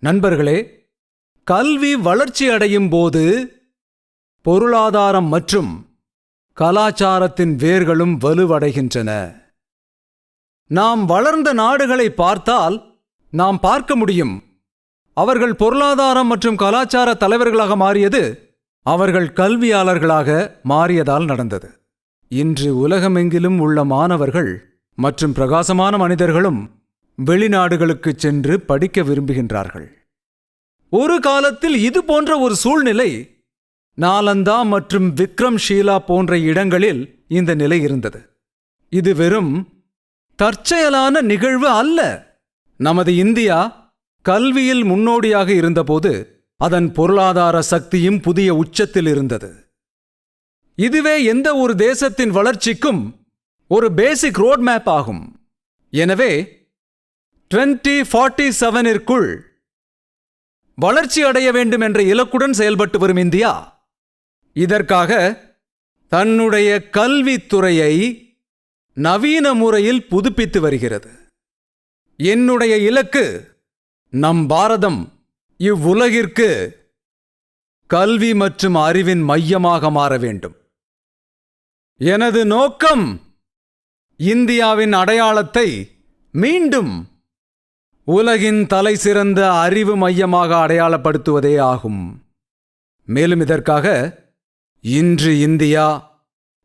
நண்பர்களே கல்வி வளர்ச்சி அடையும் போது பொருளாதாரம் மற்றும் கலாச்சாரத்தின் வேர்களும் வலுவடைகின்றன. நாம் வளர்ந்த நாடுகளை பார்த்தால் நாம் பார்க்க முடியும் அவர்கள் பொருளாதாரம் மற்றும் கலாச்சார தலைவர்களாக மாறியது அவர்கள் கல்வியாளர்களாக மாறியதால் நடந்தது. இன்று உலகமெங்கிலும் உள்ள மாணவர்கள் மற்றும் பிரகாசமான மனிதர்களும் வெளிநாடுகளுக்குச் சென்று படிக்க விரும்புகின்றார்கள். ஒரு காலத்தில் இது போன்ற ஒரு சூழ்நிலை நாலந்தா மற்றும் விக்ரம் ஷீலா போன்ற இடங்களில் இந்த நிலை இருந்தது. இது வெறும் தற்செயலான நிகழ்வு அல்ல. நமது இந்தியா கல்வியில் முன்னோடியாக இருந்தபோது அதன் பொருளாதார சக்தியும் புதிய உச்சத்தில் இருந்தது. இதுவே எந்த ஒரு தேசத்தின் வளர்ச்சிக்கும் ஒரு பேசிக் ரோட் மேப் ஆகும். எனவே டுவெண்ட்டி ஃபார்ட்டி செவனிற்குள் வளர்ச்சி அடைய வேண்டும் என்ற இலக்குடன் செயல்பட்டு வரும் இந்தியா. இதற்காக தன்னுடைய கல்வித்துறையை நவீன முறையில் புதுப்பித்து வருகிறது. என்னுடைய இலக்கு நம் பாரதம் இவ்வுலகிற்கு கல்வி மற்றும் அறிவின் மையமாக மாற வேண்டும். எனது நோக்கம் இந்தியாவின் அடையாளத்தை மீண்டும் உலகின் தலை சிறந்த அறிவு மையமாக அடையாளப்படுத்துவதே ஆகும். மேலும் இதற்காக இன்று இந்தியா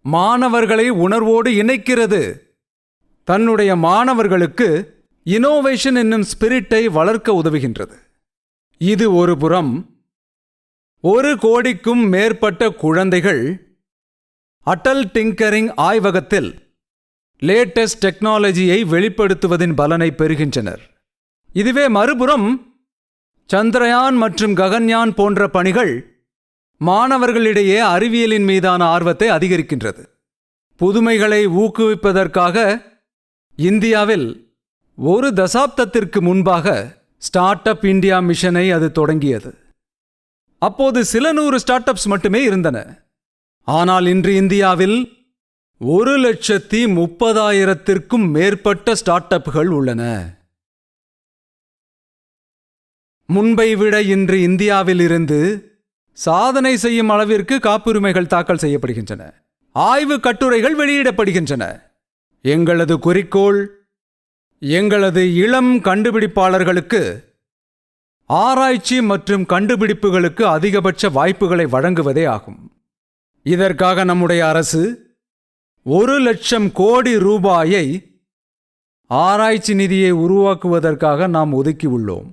மாணவர்களை உணர்வோடு இணைக்கிறது. தன்னுடைய மாணவர்களுக்கு இனோவேஷன் என்னும் ஸ்பிரிட்டை வளர்க்க உதவுகின்றது. இது ஒரு புறம் ஒரு கோடிக்கும் மேற்பட்ட குழந்தைகள் அடல் டிங்கரிங் ஆய்வகத்தில் லேட்டஸ்ட் டெக்னாலஜியை வெளிப்படுத்துவதின் பலனை பெறுகின்றனர். இதுவே மறுபுறம் சந்திரயான் மற்றும் ககன்யான் போன்ற பணிகள் மாணவர்களிடையே அறிவியலின் மீதான ஆர்வத்தை அதிகரிக்கின்றது. புதுமைகளை ஊக்குவிப்பதற்காக இந்தியாவில் ஒரு தசாப்தத்திற்கு முன்பாக ஸ்டார்ட் அப் இந்தியா மிஷனை அது தொடங்கியது. அப்போது சில நூறு ஸ்டார்ட் அப்ஸ் மட்டுமே இருந்தன. ஆனால் இன்று இந்தியாவில் ஒரு லட்சத்தி முப்பதாயிரத்திற்கும் மேற்பட்ட ஸ்டார்ட் அப்கள் உள்ளன. முன்பை விட இன்று இந்தியாவில் இருந்து சாதனை செய்யும் அளவிற்கு காப்புரிமைகள் தாக்கல் செய்யப்படுகின்றன. ஆய்வு கட்டுரைகள் வெளியிடப்படுகின்றன. எங்களது குறிக்கோள் எங்களது இளம் கண்டுபிடிப்பாளர்களுக்கு ஆராய்ச்சி மற்றும் கண்டுபிடிப்புகளுக்கு அதிகபட்ச வாய்ப்புகளை வழங்குவதே ஆகும். இதற்காக நம்முடைய அரசு ஒரு லட்சம் கோடி ரூபாயை ஆராய்ச்சி நிதியை உருவாக்குவதற்காக நாம் ஒதுக்கியுள்ளோம்